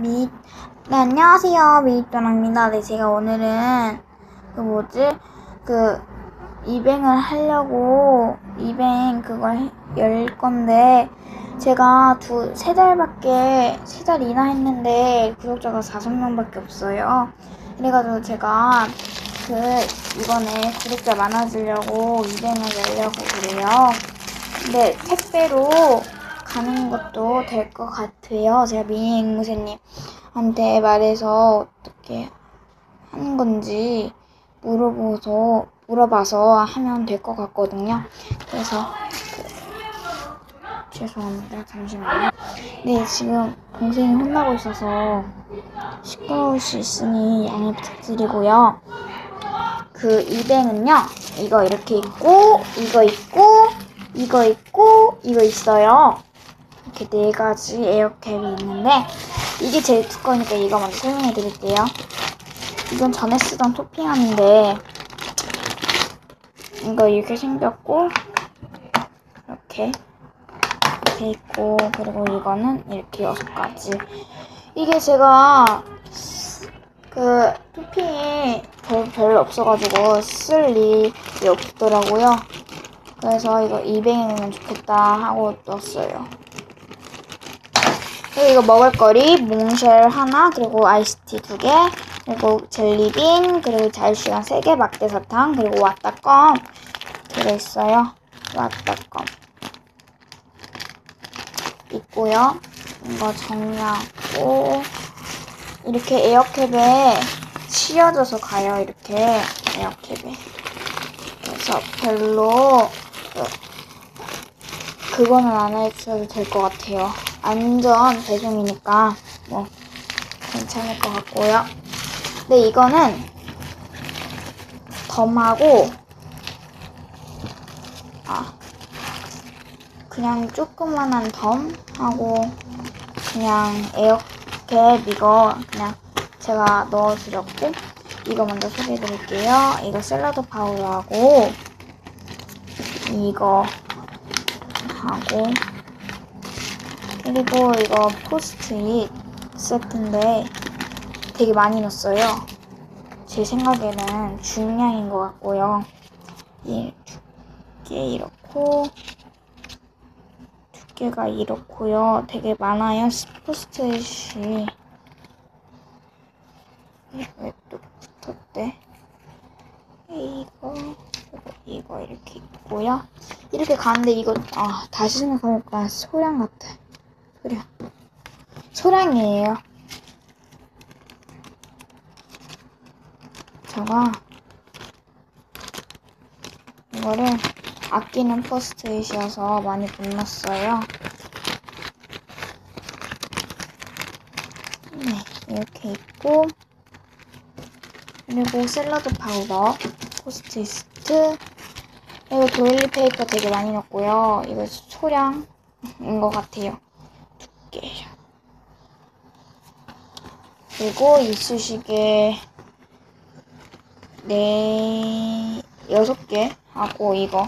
미, 네, 안녕하세요. 미입전입니다. 네, 제가 오늘은, 그 뭐지, 그, 이뱅을 하려고, 이뱅 그걸 해- 열 건데, 제가 두, 세 달밖에, 세 달이나 했는데, 구독자가 다섯 명밖에 없어요. 그래가지고 제가, 그, 이번에 구독자 많아지려고 이뱅을 열려고 그래요. 근데 택배로 가는 것도 될 것 같아요. 제가 미니 앵무새님한테 말해서 어떻게 하는 건지 물어보서 물어봐서 하면 될 것 같거든요. 그래서 그, 죄송합니다. 잠시만요. 네, 지금 동생이 혼나고 있어서 시끄러울 수 있으니 양해 부탁드리고요. 그 이뱅은요, 이거 이렇게 있고, 이거 있고, 이거 있고, 이거 있어요. 이렇게 네 가지 에어캡이 있는데, 이게 제일 두꺼우니까 이거 먼저 설명해 드릴게요. 이건 전에 쓰던 토핑함인데, 이거 이렇게 생겼고, 이렇게, 이렇게 있고, 그리고 이거는 이렇게 여섯 가지. 이게 제가, 그, 토핑이 별, 별로 없어가지고 쓸 일이 없더라고요. 그래서 이거 200에 넣으면 좋겠다 하고 넣었어요. 이거 먹을거리 몽쉘 하나 그리고 아이스티 두 개 그리고 젤리빈 그리고 자유시간 세 개 막대 사탕 그리고 왔다껌 들어있어요. 왔다껌 있고요. 이거 정리하고 이렇게 에어캡에 씌워져서 가요. 이렇게 에어캡에 그래서 별로 그, 그거는 안 해주셔도 될 것 같아요. 안전 배송이니까 뭐 괜찮을 것 같고요. 근데 이거는 덤하고 아 그냥 조그만한 덤하고 그냥 에어캡 이거 그냥 제가 넣어드렸고 이거 먼저 소개해드릴게요. 이거 샐러드 파우더하고 이거 하고 그리고 이거 포스트잇 세트인데 되게 많이 넣었어요. 제 생각에는 중량인 것 같고요. 이두개 이렇고 두께가 이렇고요. 되게 많아요. 포스트잇이 왜또 붙었대? 이거 이거 이렇게 있고요. 이렇게 가는데 이거 아 다시 생각해보니까 소량 같아. 소량. 소량이에요. 제가 이거를 아끼는 포스트잇이어서 많이 못 넣었어요. 네, 이렇게 있고 그리고 샐러드 파우더, 포스트잇, 그리고 도일리 페이퍼 되게 많이 넣었고요. 이거 소량인 것 같아요. 두께. 그리고 이쑤시개 네 여섯 개 하고 이거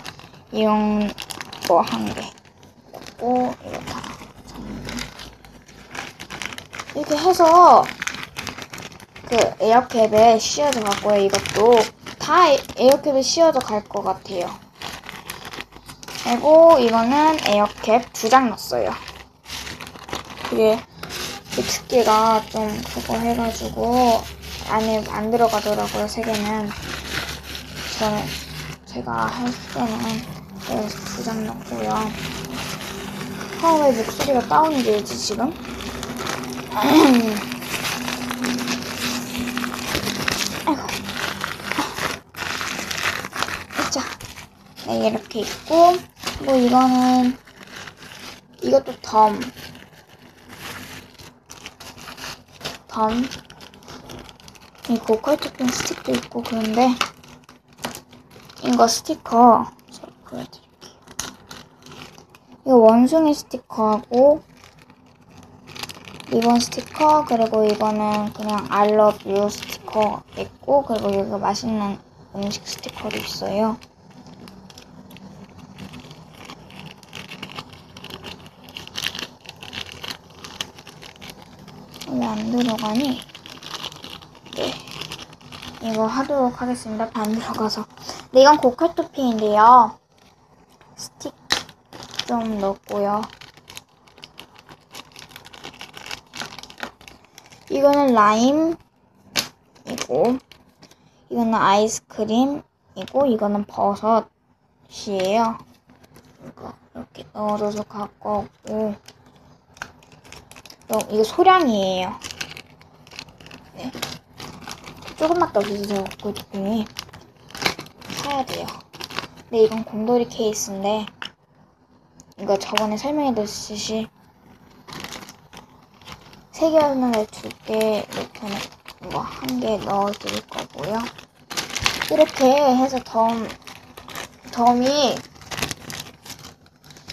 이런 거한 개. 그리고 이거 다. 이렇게 해서 그 에어캡에 씌워져 갔고요. 이것도 다 에- 에어캡에 씌워져 갈 것 같아요. 그리고 이거는 에어캡 두 장 넣었어요. 그게 그 두께가 좀 그거 해가지고 안에 안 들어가더라고요. 세 개는 저는 제가 할 때는 그래서 두장 넣고요. 아, 왜 목소리가 다운이 되지 지금? 아이고. 자, 네, 이렇게 있고, 뭐, 이거는, 이것도 덤. 덤. 이 고컬 토핑 스틱도 있고, 그런데, 이거 스티커, 제가 보여드릴게요. 이거 원숭이 스티커하고, 리본 스티커 그리고 이거는 그냥 I love you 스티커 있고 그리고 여기 맛있는 음식 스티커도 있어요. 안 들어가니? 네. 이거 하도록 하겠습니다. 안 들어가서. 네, 이건 고칼 토핑인데요. 스틱 좀 넣고요. 이거는 라임이고, 이거는 아이스크림이고, 이거는 버섯이에요. 이거 이렇게 넣어줘서 갖고 어, 이거 소량이에요. 네. 조금밖에 없어서 그 토핑이 사야 돼요. 네, 이건 곰돌이 케이스인데, 이거 저번에 설명해드렸듯이, 세 개였는데 두 개, 이렇게, 뭐, 한 개 넣어드릴 거고요. 이렇게 해서 덤, 덤이,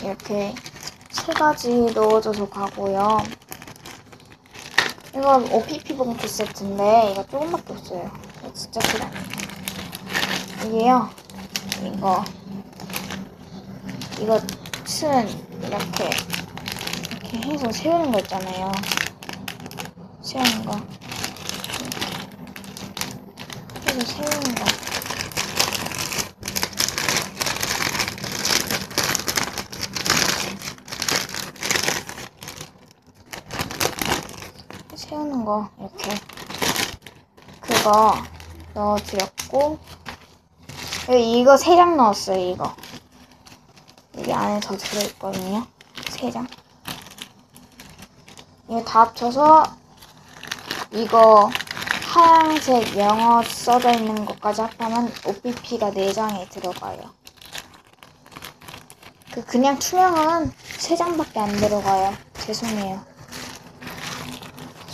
이렇게 세 가지 넣어줘서 가고요. 이거 OPP 봉투 세트인데, 이거 조금밖에 없어요. 진짜 크다. 이게요, 이거, 이거 층, 이렇게, 이렇게 해서 세우는 거 있잖아요. 세우는 거. 해서 세우는 거. 세우는 거, 이렇게. 그거 넣어드렸고, 이거 세 장 넣었어요, 이거. 여기 안에 더 들어있거든요. 세 장. 이거 다 합쳐서 이거 하얀색 영어 써져 있는 것까지 합하면 OPP가 4장에 들어가요. 그 그냥 투명은 3장밖에 안 들어가요. 죄송해요.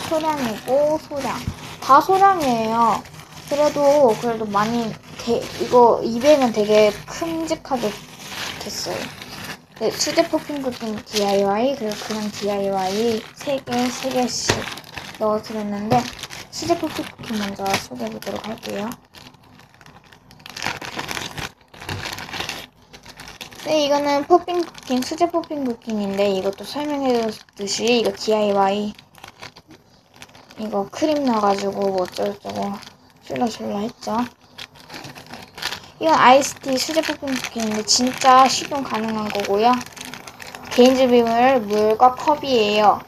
소량이고 소량. 다 소량이에요. 그래도 그래도 많이 대, 이거 200은 되게 큼직하게 됐어요. 네, 수제 쿠킹 DIY 그리고 그냥 DIY 3개, 3개씩 넣어드렸는데 수제 쿠킹 먼저 소개해보도록 할게요. 네, 이거는 퍼핀 쿠킹, 수제 퍼핀 쿠킹인데 이것도 설명해줬듯이 이거 DIY 이거 크림 넣어가지고 뭐 어쩌고저쩌고 슐라슐라 했죠. 이건 아이스티 수제 퍼핀 쿠키인데 진짜 식용 가능한 거고요. 개인주 비물 물과 컵이에요.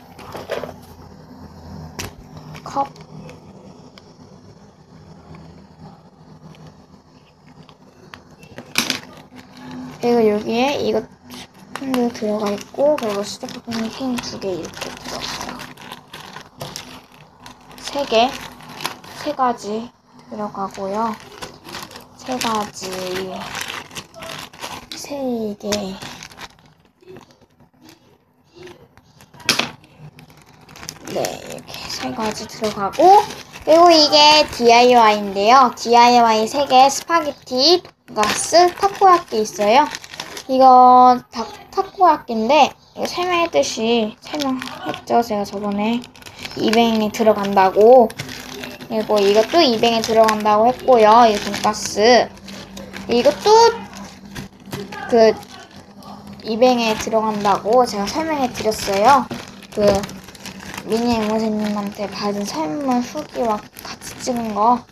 컵. 그리고 여기에 이거 스푼도 들어가 있고 그리고 수제 퍼핀 핀두 개 이렇게 3개, 3가지 들어가고요. 3가지, 3개, 네, 이렇게 3가지 들어가고, 그리고 이게 DIY인데요. DIY 3개, 스파게티, 돈가스, 타코야끼 있어요. 이거 다, 타코야끼인데, 이거 설명했듯이 설명했죠 제가 저번에 이뱅이 들어간다고. 그리고 이것도 이뱅에 들어간다고 했고요. 이 돈가스. 이것도 그 이뱅에 들어간다고 제가 설명해 드렸어요. 그 미니 앵무새님한테 받은 설문 후기와 같이 찍은 거.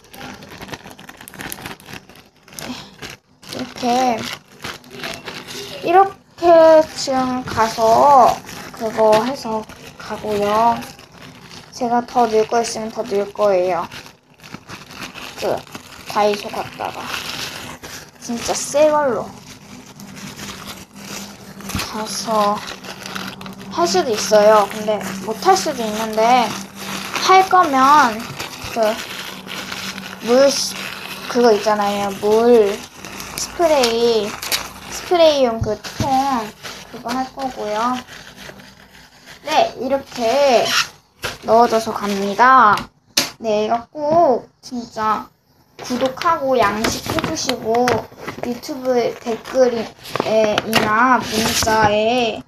이렇게 이렇게 지금 가서 그거 해서 가고요. 제가 더 넣을 거 있으면 더 넣을 거예요. 그 다이소 갔다가 진짜 새 걸로 가서 할 수도 있어요. 근데 못 할 수도 있는데 할 거면 그물 그거 있잖아요. 물 스프레이 스프레이용 그 통 그거 할 거고요. 네 이렇게 넣어줘서 갑니다. 네, 이거 꼭 진짜 구독하고 양식해주시고 유튜브 댓글이나 문자에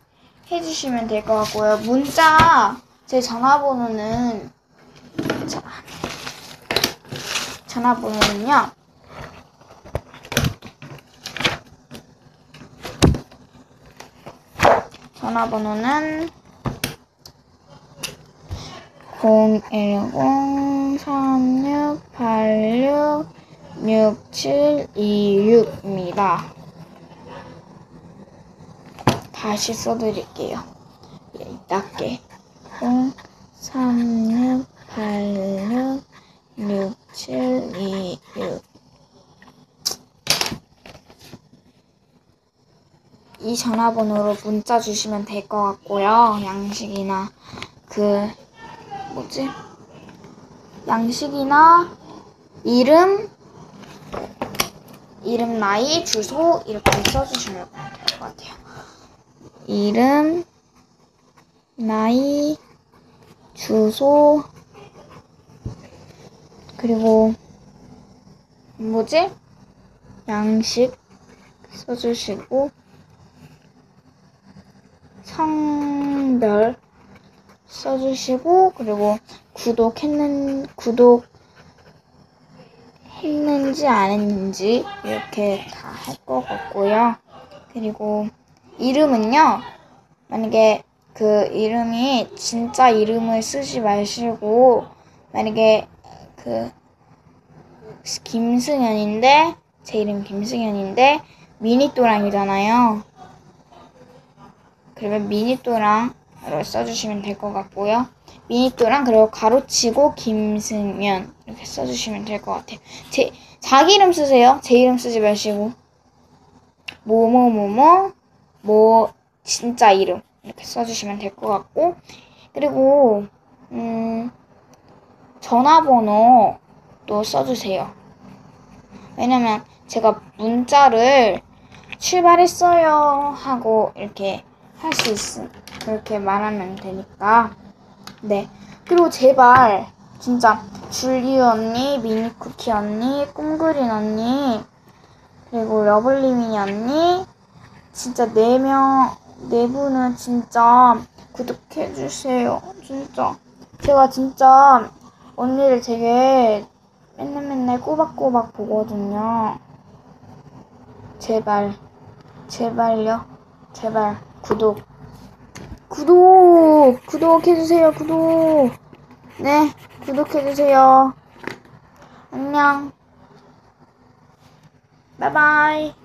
해주시면 될 것 같고요. 문자 제 전화번호는 자, 전화번호는요. 전화번호는 01036866726입니다. 다시 써드릴게요. 예, 낮게. 036866726 이 전화번호로 문자 주시면 될 것 같고요. 양식이나 그 뭐지? 양식이나 이름, 이름, 나이, 주소 이렇게 써주시면 될 것 같아요. 이름, 나이, 주소, 그리고 뭐지? 양식 써주시고 성별 써주시고 그리고 구독했는 구독 했는지 안 했는지 이렇게 다 할 것 같고요. 그리고 이름은요. 만약에 그 이름이 진짜 이름을 쓰지 마시고 만약에 그 김승현인데 제 이름 김승현인데 미니또랑이잖아요. 그러면 미니또랑으 로 써주시면 될 것 같고요. 미니또랑 그리고 가로치고 김승현 이렇게 써주시면 될 것 같아요. 제 자기 이름 쓰세요. 제 이름 쓰지 마시고 뭐뭐뭐뭐 뭐 진짜 이름 이렇게 써주시면 될 것 같고 그리고 음 전화번호 또 써주세요. 왜냐면 제가 문자를 출발했어요 하고 이렇게 할 수 있음 그렇게 말하면 되니까. 네. 그리고 제발 진짜 줄리 언니 미니쿠키 언니 꿈그린 언니 그리고 러블리미니 언니 진짜 네 명 네 분은 진짜 구독해 주세요. 진짜. 제가 진짜 언니를 되게 맨날 맨날 꼬박꼬박 보거든요. 제발 제발요. 제발 구독 구독 구독해주세요 구독. 네 구독해주세요. 안녕. 바이바이